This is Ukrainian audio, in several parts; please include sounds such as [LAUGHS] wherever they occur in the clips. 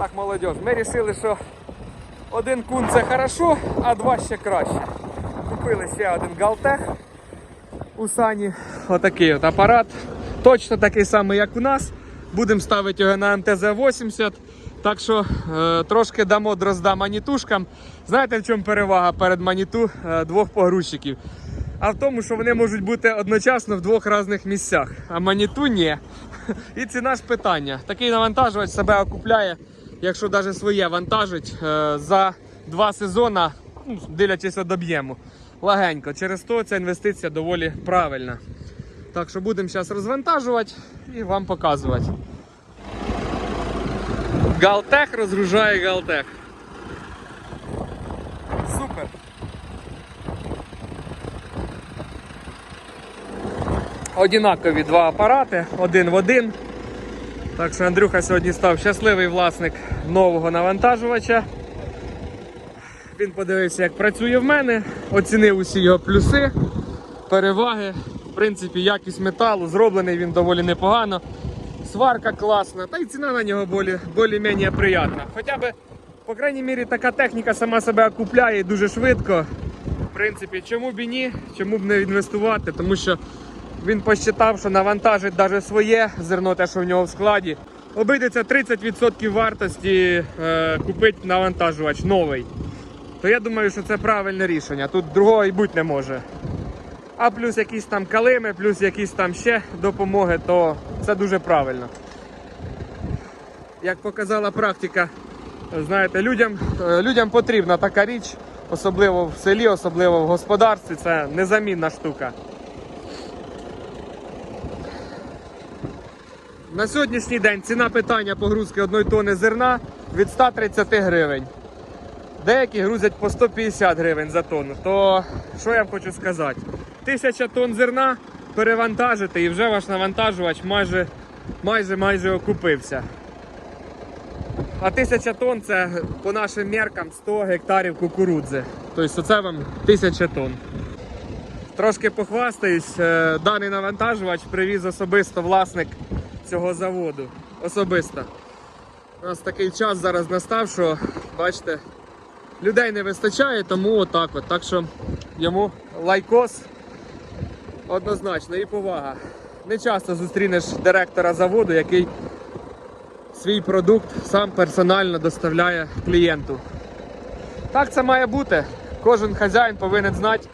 Так, молодь, ми вирішили, що один кун це хорошо, а два ще краще. Купили ще один Галтех у Сані. Отакий от апарат. Точно такий самий, як у нас. Будемо ставити його на МТЗ-80. Так що е, трошки дамо дрозда манітушкам. Знаєте, в чому перевага перед маніту е, двох погрузчиків? А в тому, що вони можуть бути одночасно в двох різних місцях, а маніту ні. [LAUGHS] І ціна ж питання. Такий навантажувач себе окупляє, якщо навіть своє вантажить е, за два сезони, ну, дивлячись від об'єму. Лагенько. Через то ця інвестиція доволі правильна. Так що будемо зараз розвантажувати і вам показувати. Галтех розгружає Галтех. Супер. Одинакові два апарати, один в один. Так що Андрюха сьогодні став щасливий власник нового навантажувача. Він подивився, як працює в мене, оцінив усі його плюси, переваги. В принципі, якість металу, зроблений він доволі непогано. Сварка класна, та й ціна на нього більш-менш приємна. Хоча б, по крайній мірі, така техніка сама себе окупляє дуже швидко. В принципі, чому б і ні, чому б не інвестувати, тому що він посчитав, що навантажить навіть своє зерно, те, що в нього в складі. Обійдеться 30% вартості е, купити навантажувач новий. То я думаю, що це правильне рішення. Тут другого і бути не може. А плюс якісь там калими, плюс якісь там ще допомоги, то це дуже правильно. Як показала практика, знаєте, людям, е, людям потрібна така річ, особливо в селі, особливо в господарстві. Це незамінна штука. На сьогоднішній день ціна питання погрузки одної тони зерна від 130 гривень. Деякі грузять по 150 гривень за тонну. То що я вам хочу сказати? Тисяча тонн зерна перевантажити і вже ваш навантажувач майже майже майже окупився. А тисяча тонн це по нашим меркам 100 гектарів кукурудзи. Тобто це вам тисяча тонн. Трошки похвастаюсь, е, даний навантажувач привіз особисто власник цього заводу. Особисто. У нас такий час зараз настав, що бачите, людей не вистачає, тому отак от. Так що йому лайкос однозначно і повага. Не часто зустрінеш директора заводу, який свій продукт сам персонально доставляє клієнту. Так це має бути. Кожен хазяїн повинен знати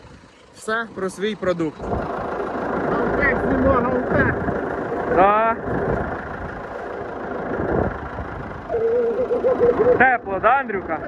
все про свій продукт. Галпек, знімо, галпек! Да. Тепло, да, Андрюка?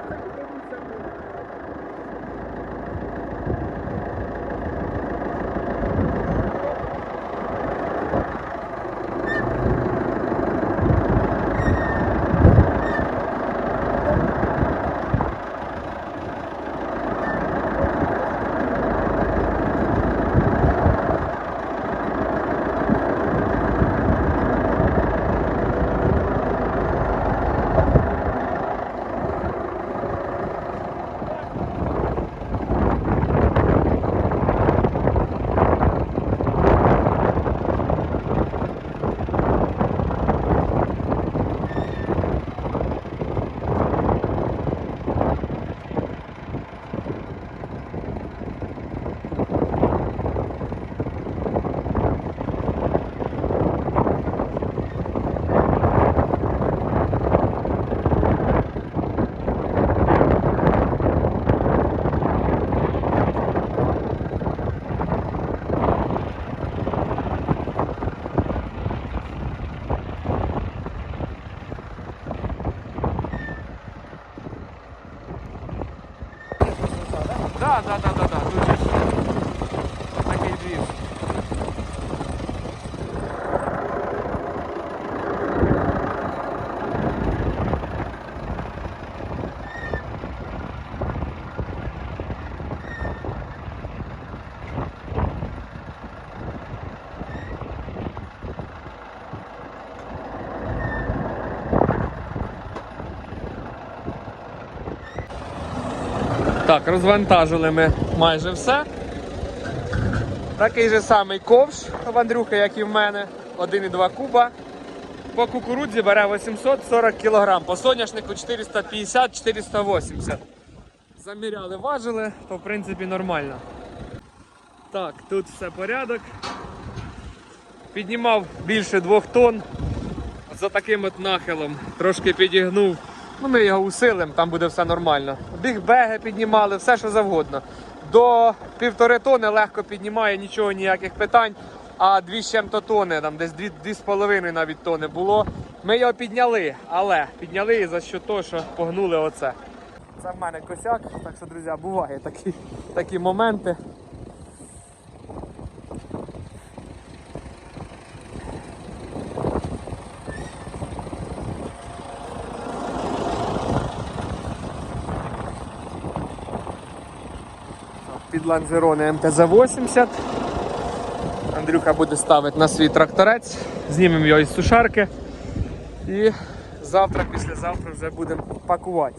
Да, да, да, да, да. Тут же ж такий двір. Так, розвантажили ми майже все. Такий же самий ковш в Андрюха, як і в мене. 1,2 куба. по кукурудзі бере 840 кг, по соняшнику 450-480. Заміряли, важили, то в принципі нормально. Так, тут все порядок. Піднімав більше 2 тонн. За таким от нахилом трошки підігнув. Ну, ми його усилимо, там буде все нормально. Бігбеги піднімали, все що завгодно. До півтори тони легко піднімає, нічого, ніяких питань. А дві з чим-то тони, там десь дві, дві з половиною навіть тони було. Ми його підняли, але підняли за що того, що погнули оце. Це в мене косяк, так що, друзі, буває такі, такі моменти. Під ланзерони МТЗ-80. Андрюха буде ставити на свій тракторець, знімемо його із сушарки і завтра, післязавтра вже будемо пакувати.